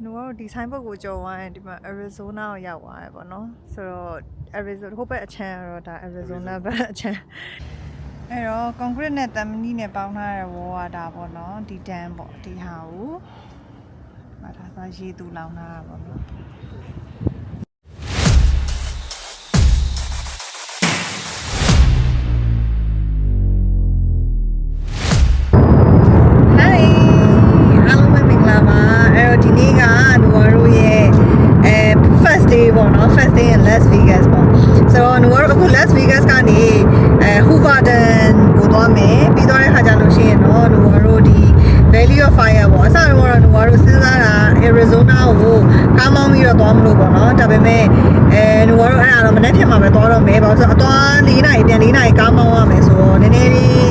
။หนูကတော့ဒီဆိုင်ဘက်ကိုကြော်ဝိုင်းဒီမှာ Arizona ကိုရောက်သွားတယ်ပေါ့နော်။ဆိုတော့ Arizona ဟိုဘက်အချမ်းကတော့ဒါ Arizona ဘက်အချမ်းအဲ့တော့ concrete နဲ့တမနီနဲ့ပေါင်းထားတဲ့ wall ကဒါပေါ့နော်ဒီ dam ပေါ့ဒီဟာကိုမဒါဆိုရေတူလောင်ထားတာပေါ့နော် ဆိုတော့နူဝါတို့အခု Las Vegas ကနေအဲ Hooverden ကိုသွားမယ်ပြီးသွားတဲ့ခါကျလို့ရှိရင်တော့နူဝါတို့ဒီ Valley of Fire ပေါ့အစတော့ကတော့နူဝါတို့စဉ်းစားတာ Arizona ကိုကားမောင်းပြီးတော့သွားမလို့ပေါ့နော်ဒါပေမဲ့အဲနူဝါတို့အဲ့ဒါတော့မနေ့ဖြစ်မှာပဲသွားတော့မယ်ဘာလို့ဆိုတော့အသွား၄နာရီပြန်၄နာရီကားမောင်းရမယ်ဆိုတော့နည်းနည်းလေး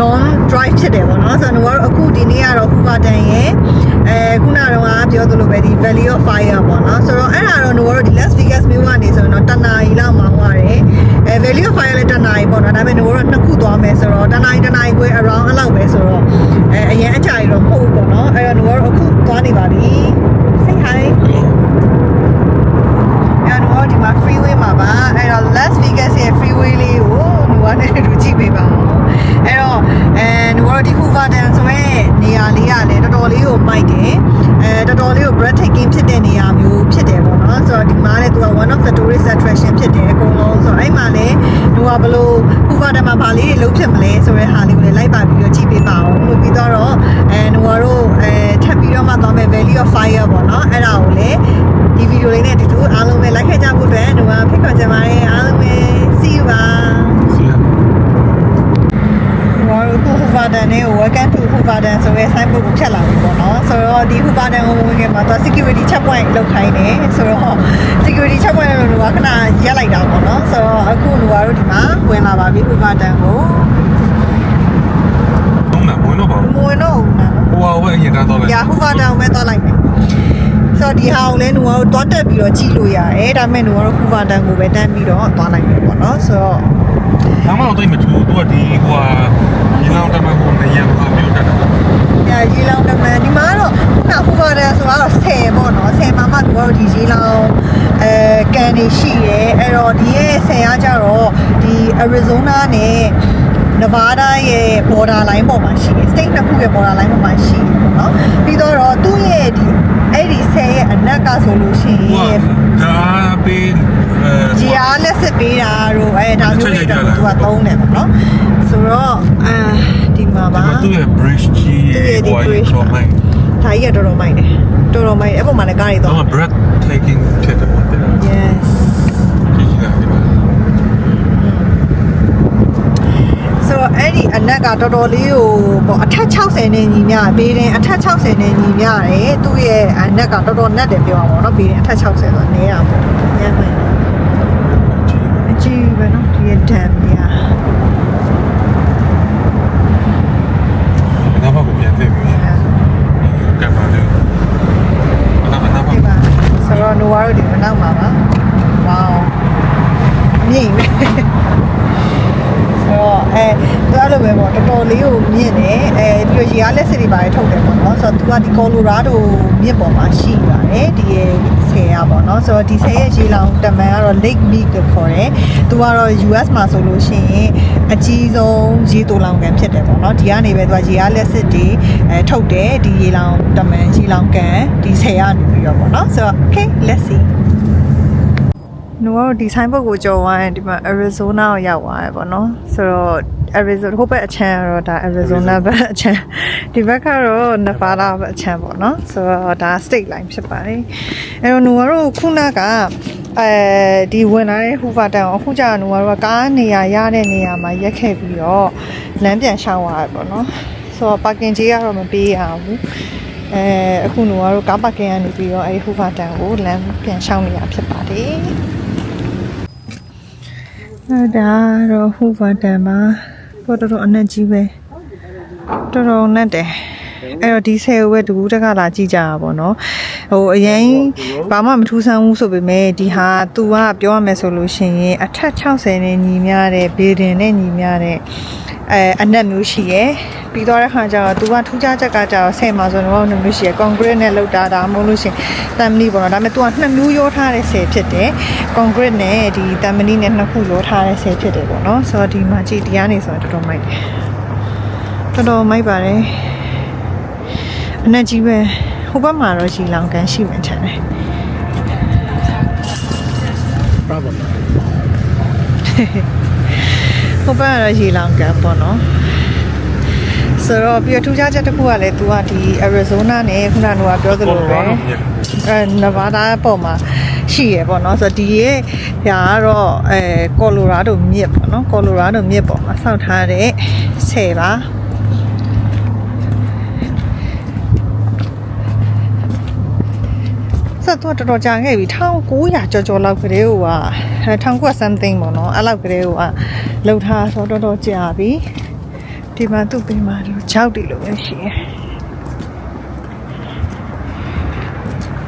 long drive ဖြစ်တယ်ပေါ့နော်ဆိုတော့နူကတော့အခုဒီနေ့ကတော့ Hooverden ရဲ့အဲ ခုနကတော့ပြောသလိုပဲဒီ Valley of Fire ပေါ့နော်ဆိုတော့အဲ့ဒါတော့နူကတော့ဒီ Las Vegas မြို့ကနေဆိုရင်တော့တနာရီလောက်မောင်းရတယ်အဲ Valley of Fire လည်းတနာရီပေါ့နော်ဒါပေမဲ့နူကတော့နှစ်ခုသွားမယ်ဆိုတော့တနာရီတနာရီခွဲ around အဲ့လောက်ပဲဆိုတော့အဲအရင်အကြာကြီးတော့မဟုတ်ဘူးပေါ့နော်အဲ့တော့နူကတော့အခုသွားနေပါပြီ say hi အဲ့တော့ဒီမှာ freeway မှာပါအဲ့တော့ Las Vegas ရဲ့ freeway လေးကိုနူကနဲ့တူကြည့်ပေးပါဦးအဲ့တော့အဲနူကတော့ဒီ Hooverden ဆိုရဲနေရာလေးကလည်းတော်တော်လေးကိုမိုက်တယ်အဲတော်တော်လေးကို breathtaking ဖြစ်တဲ့နေရာမျိုးဖြစ်တယ်ပေါ့နော်ဆိုတော့ဒီမှာလည်းသူက one of the tourist attraction ဖြစ်တယ်အကုန်လုံးဆိုတော့အဲ့မှာလည်း နူကဘလို့ Hooverden မှာဗာလေးတွေလုပ်ဖြစ်မလဲဆိုတဲ့ဟာလေးကိုလည်းလိုက်ပါပြီးတော့ကြည့်ပေးပါအောင်လို့ပြီးတော့အဲနူကတော့အဲထပ်ပြီးတော့မှသွားမယ် Valley of Fire ပေါ့နော်အဲ့ဒါကိုလည်းဒီဗီဒီယိုလေးနဲ့အတူတူအားလုံးပဲလိုက်ခဲ့ကြဖို့အတွက်နူကဖိတ်ခေါ်ချင်ပါတယ်အားလုံးပဲ see you ပါ See ya. ဟို အခု Hooverden နဲ့ Welcome to Hooverden ဆိုရဲ sign board ကိုဖြတ်လာပြီပေါ့နော်ဆိုတော့ဒီ Hooverden ကိုဝင်ခဲ့မှာတော့ security checkpoint လောက်ခိုင်းတယ်ဆိုတော့ security checkpoint လို့လူကခဏရက်လိုက်တာပေါ့နော်ဆိုတော့အခုလူကတော့ဒီမှာဝင်လာပါပြီ Hooverden ကိုလုံးနာဝင်တော့ပါမဝင်တော့ဘူးနော်ဟိုဟာဘယ်အရင်တန်းတော့လဲညာ Hooverden ကိုပဲသွားလိုက်မယ်ဆိုတော့ဒီဟာကိုလည်းလူကတော့တွားတက်ပြီးတော့ကြည့်လို့ရတယ်ဒါပေမဲ့လူကတော့ Hooverden ကိုပဲတန်းပြီးတော့သွားလိုက်မယ်ပေါ့နော်ဆိုတော့ဘာမှတော့တိတ်မထူးသူကဒီဟိုဟာဒီ လောက်တမန်ကိုနေရမှာမျိုးတက်တာညာရေလောင်းတမန်ဒီမှာကတော့ခုနဟူဗာဒန်ဆိုတော့10ပေါ့နော်10မှာမှသူတို့ဒီရေလောင်းအဲကန်နေရှိရဲအဲ့တော့ဒီရဲ့10ကကြတော့ဒီ Arizona နဲ့ Nevada ရဲ့ border line ပေါ်မှာရှိတယ် state နှစ်ခုရဲ့ border line ပေါ်မှာရှိတယ်ပေါ့နော်ပြီးတော့တော့သူ့ရဲ့ဒီအဲ့ဒီ10ရဲ့အနက်ကဆိုလို့ရှိဟိုရင်ဟာဒါပေးအဲဂျီအားလက်စစ်ပေးတာတို့အဲဒါမျိုးတွေတော့သူကသုံးတယ်ပေါ့နော် ဆိုတော့အဲဒီမှာပါသူ့ရဲ့ bridge ကြီးသူ့ရဲ့ဒီဟို bridge ဟာမိုင်းဒါကြီးကတော်တော်မိုက်တယ်တော်တော်မိုက်တယ်အဲ့ပေါ်မှာလည်းကားတွေတော့တော့ breath taking ဖြစ်တယ်ပေါ့တဲ့ yes ကြီးကြီးလာဒီမှာဆိုတော့အဲ့ဒီအနက်ကတော်တော်လေးကိုပေါ့အထက်60နဲ့ညီမျှဘေးရင်အထက်60နဲ့ညီမျှတယ်သူ့ရဲ့အနက်ကတော်တော်နက်တယ်ပြောအောင်ပေါ့နော်ဘေးရင်အထက်60ဆိုတော့နေရပေါ့ညံ့မှန်ကြီးအကြီးပဲနော်ဒီရဲ့ dam ကြီး နောက် ဘက်ကိုပြန်သိပြီကင်မရာလေးအနာအနာဘဒီပါဆိုတော့ Nova တို့ဒီမနောက်ပါပါဝေါမြင့်ပဲဆိုတော့အဲသူအဲ့လိုပဲပေါ့တော်တော် လေးကိုမြင့်တယ်အဲပြီးတော့ရေအားလက်စစ်တွေပါထုတ်တယ်ပေါ့နော်ဆိုတော့သူကဒီ Colorado မြင့်ပေါ်မှာရှိပါတယ်ဒီရဲ့ဆယ်ရပေါ့နော်ဆိုတော့ဒီဆယ်ရဲ့ရေလောင်တမန်ကတော့ Lake Mead လို့ခေါ်တယ်သူကတော့ US မှာဆိုလို့ရှိရင်အကြီးဆုံးရေတူလောင်ကန်ဖြစ်တယ်ပေါ့နော်ဒီကနေပဲသူကရေအားလက်စစ်တွေအဲထုတ်တယ်ဒီရေလောင်တမန်ရေလောင်ကန်ဒီဆယ်ကနေပြီးတော့ပေါ့နော်ဆိုတော့ okay let's see နူကတော့ဒီဆိုင်ဘက်ကိုကြော်ဝိုင်းဒီမှာ Arizona ကိုရောက်သွားတယ်ပေါ့နော်ဆိုတော့ Arizona ဟိုဘက်အချမ်းကတော့ဒါ Arizona ဘက်အချမ်းဒီဘက်ကတော့ Nevada ဘက်အချမ်းပေါ့နော်ဆိုတော့ဒါ state line ဖြစ်ပါတယ်အဲ့တော့နူကတော့ခုနကအဲဒီဝင်လာတဲ့ Hoover တန်အခုကြာနူကတော့ကားနေရာရတဲ့နေရာမှာရက်ခဲ့ပြီးတော့လမ်းပြန်ရှောင်းသွားတယ်ပေါ့နော်ဆိုတော့ parking ကြီးကတော့မပေးရဘူးအဲအခုနူကတော့ကား parking ကနေပြီးတော့အဲဒီ Hoover တန်ကိုလမ်းပြန်ရှောင်းနေတာဖြစ်ပါတယ်အဲ့ဒါတော့ဟူဗာတန်ပါ တော်တော်အနက်ကြီးပဲတော်တော်နက်တယ်အဲ့တော့ဒီဆယ်ကိုပဲတကူးတက်ကလာကြည့်ကြတာပေါ့နော်ဟိုအရင်ဘာမှမထူးဆန်းဘူးဆိုပေမဲ့ဒီဟာ तू ကပြောရမယ်ဆိုလို့ရှိရင်အထက်60နဲ့ညီမျှတဲ့ဘေဒင်နဲ့ညီမျှတဲ့ အဲအနက်မျိုးရှိရယ်ပြီးတော့တဲ့ခါကျတော့သူကထူးခြားချက်ကကျတော့ဆယ်မှာဆိုတော့နှစ်မျိုးရှိရယ်ကွန်ကရစ်နဲ့လောက်တာဒါမှမဟုတ်လို့ရှရင်တမ်မနီပေါ့နော်ဒါပေမဲ့သူကနှစ်မျိုးရောထားတဲ့ဆယ်ဖြစ်တယ်ကွန်ကရစ်နဲ့ဒီတမ်မနီနဲ့နှစ်ခုရောထားတဲ့ဆယ်ဖြစ်တယ်ပေါ့နော်ဆိုတော့ဒီမှာကြည့်တရားနေဆိုတော့တော်တော်မိုက်တယ်တော်တော်မိုက်ပါတယ်အနက်ကြီးပဲဟိုဘက်မှာတော့ရှီလောင်ကန်ရှိမှန်တယ် problem ဟိုဘက်ကတော့ရေလောင်ကန်ပေါ့နော်ဆိုတော့ပြီးတော့ထူးခြားချက်တစ်ခုကလည်း तू ကဒီ Arizona နဲ့ခုနကပြောသလိုပဲအဲ Nevada ပေါ်မှာရှိရပေါ့နော်ဆိုတော့ဒီရဲ့ညာကတော့အဲ Colorado မြစ်ပေါ့နော် Colorado မြစ်ပေါ်မှာစောက်ထားတဲ့ဆယ်ပါ ဆက်တော့တော်တော်ကြာခဲ့ပြီ1900ကျော်ကျော်လောက်ကလေးကအဲ1900 something ပေါ့နော်အဲ့လောက်ကလေးကလှုပ်ထားဆိုတော့တော်တော်ကြာပြီဒီမှာသူ့ပေးမှာတော့ကြောက်တယ်လို့ပဲရှိရယ်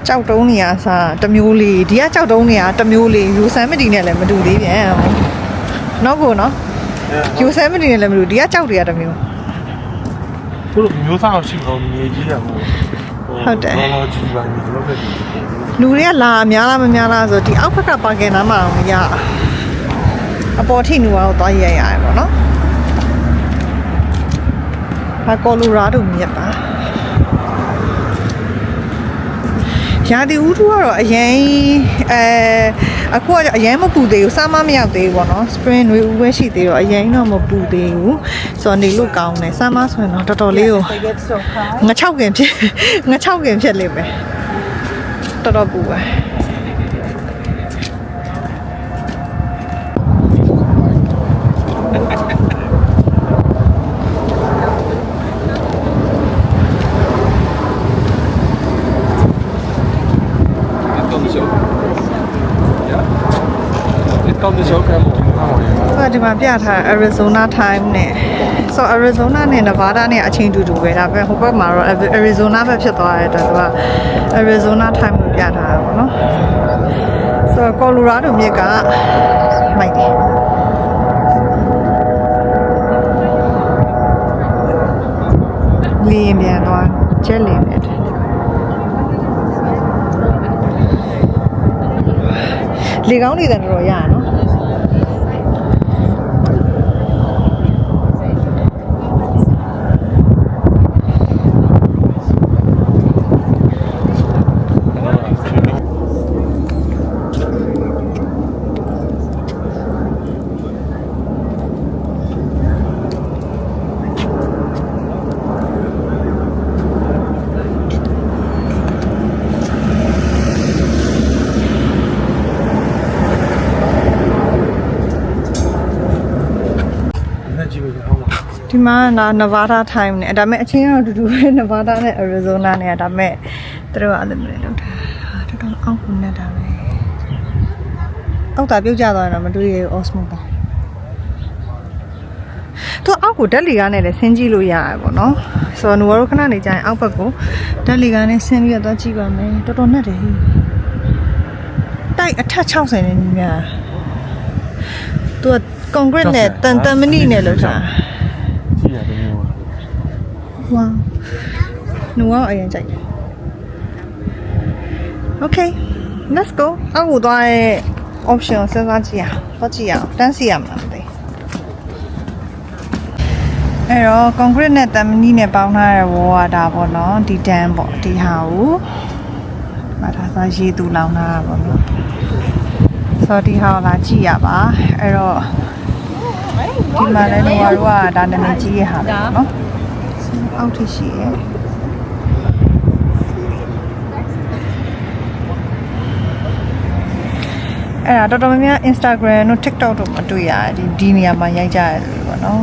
ကြောက်တုံးနေရစားတစ်မျိုးလေးဒီကကြောက်တုံးနေရတစ်မျိုးလေးယူဆမ်မတီနဲ့လည်းမတူသေးပြန်နော်ကိုနော်ယူဆမ်မတီနဲ့လည်းမတူဒီကကြောက်တွေကတစ်မျိုးသူတို့မျိုးစားရှိအောင်မြေကြီးရဟို ဟုတ်တယ်လောလောကြီးပါမြေလောကကြီးလူတွေကလာအများလားမများလားဆိုဒီအောက်ဘက်ကပါကင်နားမှာမရအပေါ်ထိနူအောင်သွားရရရတယ်ပေါ့နော်ဟာကောလိုရာဒိုမြစ်ပါ ရာသီဥတုကတော့အရင်အဲအခုကအရင်မပူသေးဘူးစမ်းမမရောက်သေးဘူးပေါ့နော် spring တွေဥပဲရှိသေးတော့အရင်တော့မပူသေးဘူးဆိုတော့နေလို့ကောင်းတယ်စမ်းမဆိုရင်တော့တော်တော်လေးကို they get so high ငါ6ကင်ဖြစ်ငါ6ကင်ဖြစ်လိမ့်မယ်တော်တော်ပူပါ ဆိုတော့ဒီမှာပြထား Arizona time နဲ့ဆိုတော့ Arizona နဲ့ Nevada နဲ့အချိန်တူတူပဲဒါပေမဲ့ဟိုဘက်မှာတော့ Arizona ဘက်ဖြစ်သွားတဲ့အတွက်သူက Arizona time ကိုပြထားတာပေါ့နော်ဆိုတော့ Colorado မြစ်ကမိုက်တယ် လေကောင်းနေတယ်တော်တော်ရရနော် လက်ကြီးပဲဟောင်းပါ ဒီမှာနာ Nevada time နဲ့ဒါပေမဲ့အချင်းကတော့အတူတူပဲ Nevada နဲ့ Arizona နဲ့ဒါပေမဲ့သူတို့ကအဲ့လိုမျိုးလုပ်တာဟာတော်တော်အောက်ကိုနဲ့တာပဲအောက်တာပြုတ်ကြသွားရင်တော့မတွေ့ရဘူး Osmo ပါသူအောက်ကိုဓာတ်လီကားနဲ့လည်းဆင်းကြည့်လို့ရတယ်ပေါ့နော်ဆိုတော့နူဝါတို့ခဏနေကြရင်အောက်ဘက်ကိုဓာတ်လီကားနဲ့ဆင်းပြီးတော့သွားကြည့်ပါမယ်တော်တော်နဲ့တယ်တိုက်အထက်60နဲ့ညီများသူက concrete နဲ့တန်တန်မဏိနဲ့လုပ်တာကြည့်ရတယ်မျိုး ဝါနူအောင်အရင်ကြိုက်တယ် Okay let's go အောက်ကိုသွားတဲ့ option ကိုစဉ်းစားကြည့်အောင်သွားကြည့်အောင်တန်းစီရမှာမသိအဲ့တော့ concrete နဲ့တမ်မနီနဲ့ပေါင်းထားတဲ့ wall ကဒါပေါ့နော်ဒီ dam ပေါ့ဒီဟာကိုမထားစားရေးသူလောင်ထားတာပေါ့နော်ဆိုတော့ဒီဟာကိုလာကြည့်ရပါအဲ့တော့ဒီမှာလည်းနူတို့ကဒါနာမည်ကြီးရဲ့ဟာပဲပေါ့နော် အောက်ထိရှိရယ်အဲ့ဒါတော်တော်များများ Instagram တို့ TikTok တို့မှာတွေ့ရတယ်ဒီဒီနေရာမှာရိုက်ကြရတယ်လို့ပေါ့နော်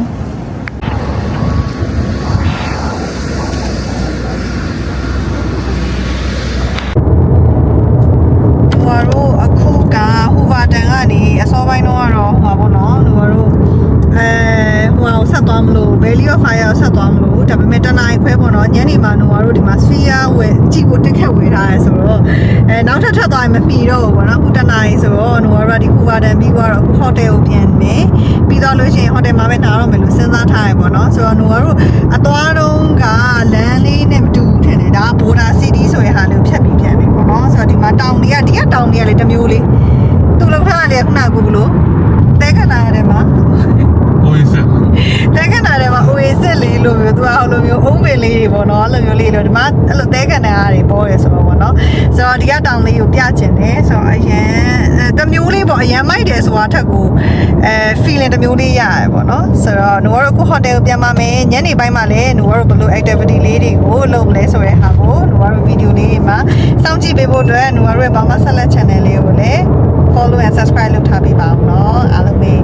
ဟိုတို့အခုကဟိုဗာတန်ကနေအစောပိုင်းတော့ကတော့ဟိုပါပေါ့နော်ဟိုတို့အဲဟိုဟာကိုဆက်သွား မလို့ Valley of Fire ဆက်သွားမလို့ ဒါပေမဲ့တနင်္လာခွဲပေါ့နော်ညနေမှာတော့တို့ဒီမှာ Sphere ဝယ်ကြည့်ကိုတက်ခက်ဝယ်ထားရဲဆိုတော့အဲနောက်ထပ်ထပ်သွားရင်မမီတော့ဘူးပေါ့နော်ခုတနင်္လာဆိုတော့တို့ကတော့ဒီကူဝါဒန်ပြီးတော့ဟိုတယ်ကိုပြန်မယ်ပြီးတော့လို့ရှိရင်ဟိုတယ်မှာပဲနားတော့မယ်လို့စဉ်းစားထားရပေါ့နော်ဆိုတော့တို့ကတော့အသွားတော့ကလမ်းလေးနဲ့မတူဘူးထင်တယ်ဒါက Border City ဆိုတဲ့ဟာလေးကိုဖြတ်ပြီးပြန်ပြီပေါ့နော်ဆိုတော့ဒီမှာတောင်တွေကဒီကတောင်တွေကလေတစ်မျိုးလေးသူလောက်ထားတယ်ခုနကကိုဘလို့တဲခဏရတယ်မှာ ဟိုးစက် တဲခဏထဲမှာ oasis လေးလိုမျိုးသူကဟိုလိုမျိုးအုံးပင်လေးတွေပေါ့နော်အဲ့လိုမျိုးလေးလို့ဒီမှာအဲ့လိုတဲခဏအားတွေပေါ်ရဆိုတော့ပေါ့နော်ဆိုတော့ဒီကတောင်လေးကိုပြချင်တယ်ဆိုတော့အရန်အဲတစ်မျိုးလေးပေါ့အရန်မိုက်တယ်ဆိုတာထက်ကိုအဲ feeling တစ်မျိုးလေးရရပေါ့နော်ဆိုတော့หนูတို့ကို hotel ကိုပြန်มาမယ်ညနေပိုင်းမှာလည်းหนูတို့ဘယ်လို activity လေးတွေကိုလုပ်မလဲဆိုတဲ့ဟာကိုหนูတို့ video လေးတွေမှာစောင့်ကြည့်ပေးဖို့အတွက်หนูတို့ရဲ့ဘာမှဆက်လက် channel လေးကိုလည်း follow and subscribe လုပ်ထားပေးပါအောင်เนาะအားလုံးပဲ